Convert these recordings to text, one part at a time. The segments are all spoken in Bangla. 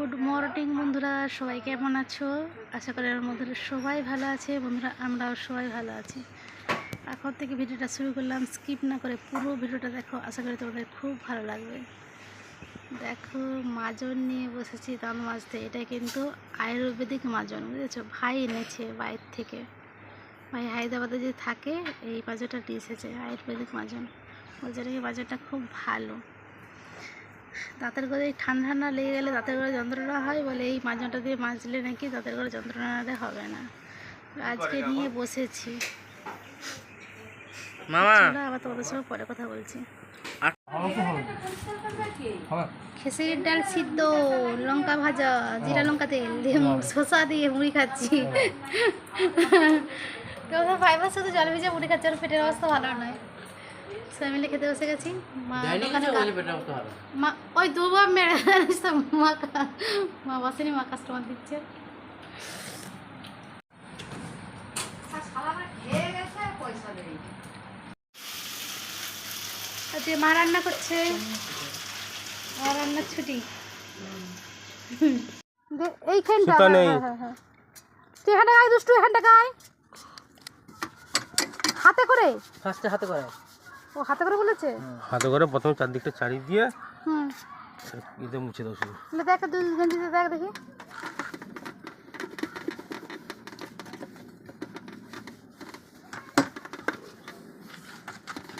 গুড মর্নিং বন্ধুরা, সবাই কেমন আছো? আশা করি আমার বন্ধুরা সবাই ভালো আছে। বন্ধুরা, আমরাও সবাই ভালো আছি। এখন থেকে ভিডিওটা শুরু করলাম। স্কিপ না করে পুরো ভিডিওটা দেখো। আশা করি তোমাদের খুব ভালো লাগবে। দেখো, মাজন নিয়ে বসেছি দান মাজতে। এটা কিন্তু আয়ুর্বেদিক মাজন, বুঝেছ? ভাই এনেছে বাইরে থেকে। ভাই হায়দ্রাবাদে যে থাকে, এই মাজনটা নিয়ে এসেছে, আয়ুর্বেদিক মাজন। বলছে নাকি মাজনটা খুব ভালো। দাঁতের করে ঠান্ডা ঠান্ডা লেগে গেলে দাঁতের করে যন্ত্রণা হয় বলে এই মাজনটা দিয়ে মাজলে নাকি দাঁতের করে যন্ত্রণাটা হবে না। আজকে নিয়ে বসেছি। মামা। আবার তোমাদের সঙ্গে পরে কথা বলছি। খেসির ডাল সিদ্ধ লঙ্কা ভাজা জিরা লঙ্কা তেল দিয়ে শসা দিয়ে মুড়ি খাচ্ছি। তো ফাইবার শুধু জল ভিজে মুড়ি খাচ্ছে আর পেটের অবস্থা ভালো নয়। সবাই মিলে খেতে বসে গেছি। মা মা ওই দুবার মেরে জানিস মা মা বসেনি মা কাস্টমার দিচ্ছে। আজকে মা রান্না করছে। মা রান্নার ছুটি। এইখানটা। হ্যাঁ। হ্যাঁ, হ্যাঁ, হ্যাঁ। তুই এখানটা গায়ে দুষ্টু এখানটা গায়ে হাতে করে। ফার্স্টে হাতে করে। ও হাতে করে বলেছে? হাতে করে প্রথমে চারদিকটা চারি দিয়ে হুম। ইতে মুছে দাও শুধু। দেখ দুই গেঞ্জিতে দেখ দেখি।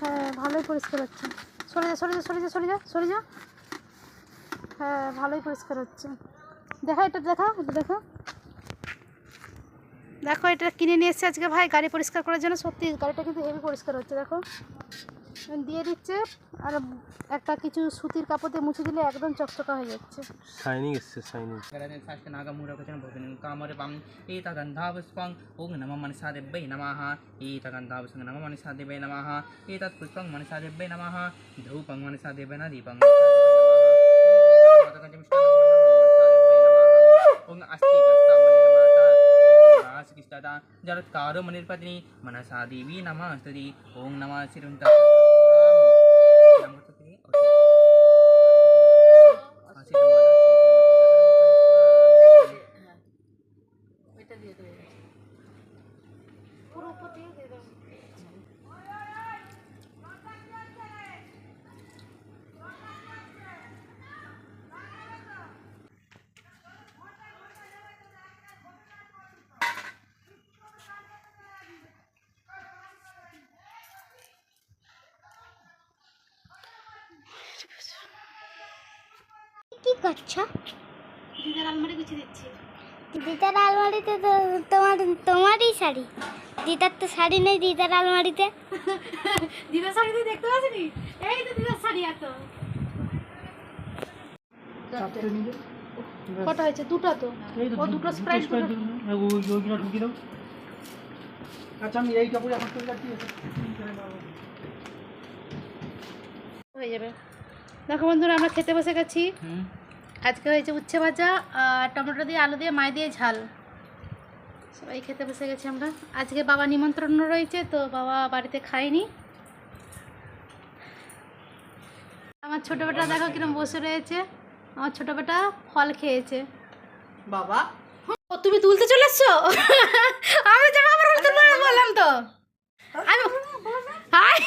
হ্যাঁ ভালোই পরিষ্কার হচ্ছে। সরে যা সরে যা সরে যা সরে যা সরে যা। হ্যাঁ ভালোই পরিষ্কার হচ্ছে। দেখা এটা দেখা এটা দেখো। দেখো এটা কিনে নিয়ে এসেছে আজকে ভাই গাড়ি পরিষ্কার করার জন্য। সত্যি গাড়িটা কিন্তু হেভি পরিষ্কার হচ্ছে দেখো। দিয়ে দিচ্ছে আর একটা কিছু সুতির কাপড় দিয়ে মুছে দিলে একদম চকচকা হয়ে যাচ্ছে। শাইনিং এসছে শাইনিং গরাদের সাথে নাগা মুরা কচন বলেন কামরে পাম এ গন্ধাব স্পং ওগ নম মনসা দেব্বৈ নমঃ এ গন্ধাব স্পং নম মনসা দেব্বৈ নমঃ এ তৎ পুষ্পং মনসা দেব্বৈ নমঃ ধূপং মনসা দেব্বৈ না দীপং ওং আস্তি গস্তা মনির্মাতা জরৎকারো মনির্পত্নী মনসা দেবী নমস্ততি। ওং নমঃ শ্রীন্তা করছ? দিদার আলমারি গুছিয়ে দিচ্ছি। দিদার আলমারিতে তো তোমার তোমারই শাড়ি। দিদার তো শাড়ি নেই দিদার আলমারিতে। দিদার শাড়ি তুই দেখতে পাচ্ছিনি এই তো দিদার শাড়ি এত। কটা হয়েছে? দুটো তো। ও দুটো স্প্রাইট ঢুকিয়ে দাও। আচ্ছা আমি এই কাপড় এখন হয়ে যাবে। দেখো বন্ধুরা আমরা খেতে বসে গেছি। আজকে হয়েছে উচ্ছে ভাজা আর টমেটো দিয়ে আলু দিয়ে মাই দিয়ে ঝাল। সবাই খেতে বসে গেছি আমরা। আজকে বাবা নিমন্ত্রণ রয়েছে তো বাবা বাড়িতে খায়নি। আমার ছোটো বেটা দেখো কিরম বসে রয়েছে। আমার ছোটো বেটা ফল খেয়েছে। বাবা? ও তুমি তুলতে চলে এসছো আমি জামা কাপড় তুলবো না বললাম তো আমি হাই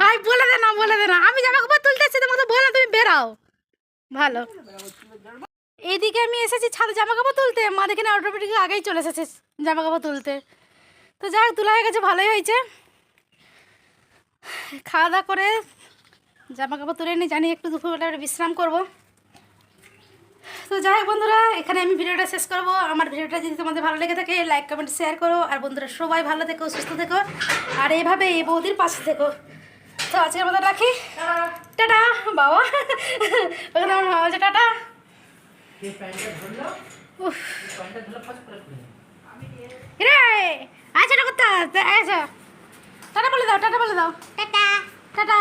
হাই বলে দে না বলে দে না আমি জামা কাপড় তুলতে এসেছি তোমাকে বললাম তুমি বেরাও ভালো। এইদিকে আমি এসেছি ছাদে জামা কাপড় তুলতে। মা দেখে না অটোমেটিক আগেই চলে এসেছে জামা কাপড় তুলতে। তো যাই হোক তোলা হয়ে গেছে, ভালোই হয়েছে। খাওয়া দাওয়া করে জামা কাপড় তুলে নিয়ে জানি একটু দুপুরবেলা বিশ্রাম করব। তো যাই হোক বন্ধুরা, এখানে আমি ভিডিওটা শেষ করব। আমার ভিডিওটা যদি তোমাদের ভালো লেগে থাকে লাইক কমেন্ট শেয়ার করো। আর বন্ধুরা, সবাই ভালো থেকো, সুস্থ থেকো। আর এইভাবে এই বৌদির পাশে থেকো। তো আজকের মতো রাখি। টাটা। বাবা। ওখানে আমার মা বলছে টাটা। আচ্ছা আচ্ছা টাটা বলে দাও টাটা বলে দাও। Ta ta. Ta ta.